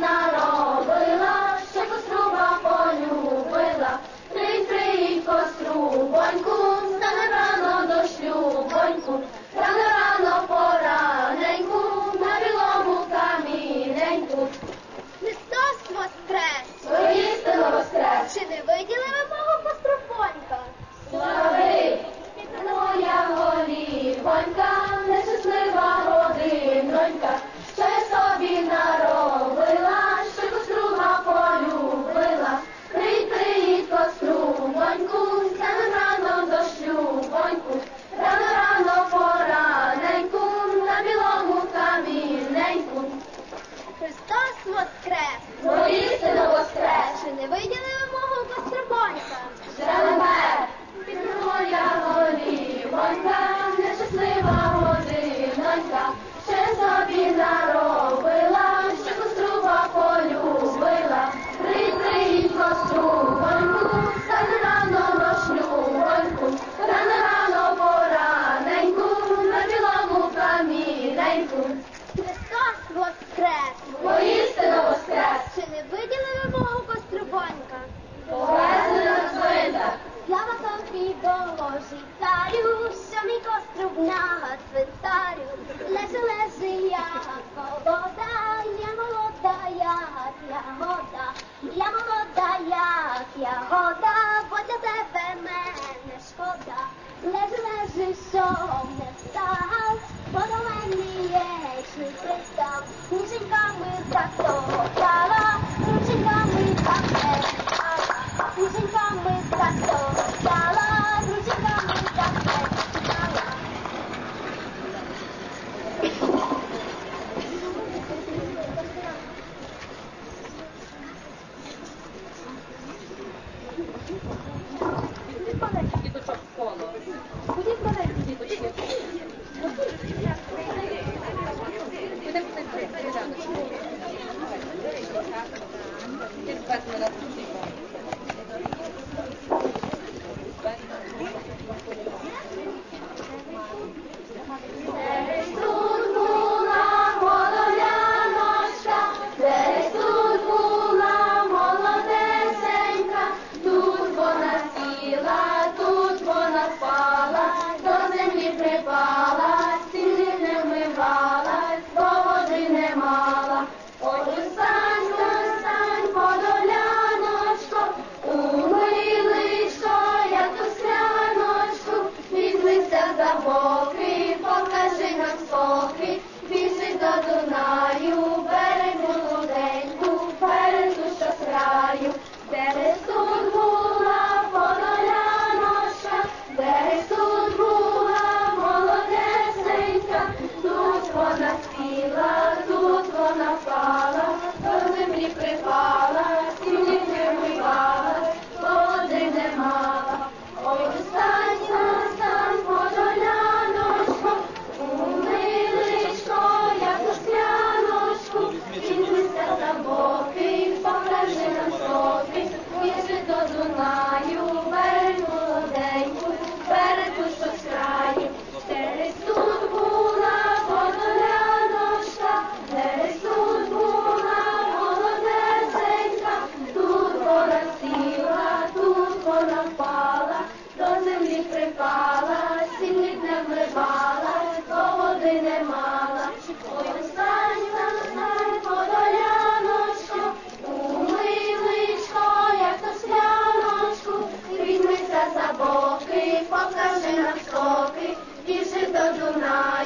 not cuando four, three. Πόσε χιλιάδε ώρε, είχε το δουνάι.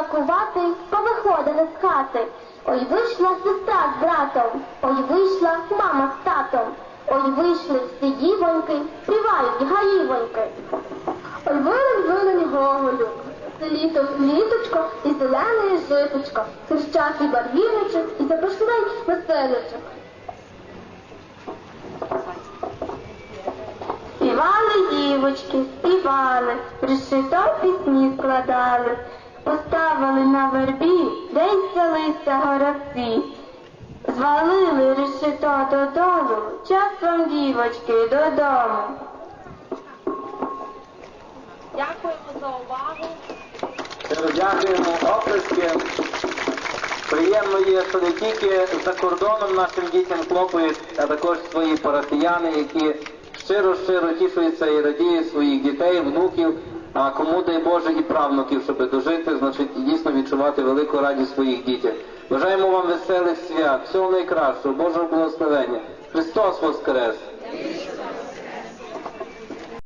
Як повиходили з хати. Ой, вийшла сестра з братом, ой, вийшла мама з татом, ой, вийшли всі дівоньки, співають гаївоньки. Ой, вилень, вилень гоголю, літо літочко і зелене житочко, хрещатий барвіночок і запашний веселочок. Співали дівочки, співали, решето пісні складали, поставили на вербі, день селися горобці. Звалили решето додолу, час вам, дівочки, додому. Дякуємо за увагу. Дякуємо, оплески. Приємно є, що не тільки за кордоном нашим дітям хлопають, а також свої парафіяни, які щиро-щиро тішуються і радіють своїх дітей, внуків, а кому дай Боже і правнуків, щоб дожити, значить дійсно відчувати велику радість своїх дітей. Бажаємо вам веселих свят, всього найкращого, Божого благословення. Христос Воскрес!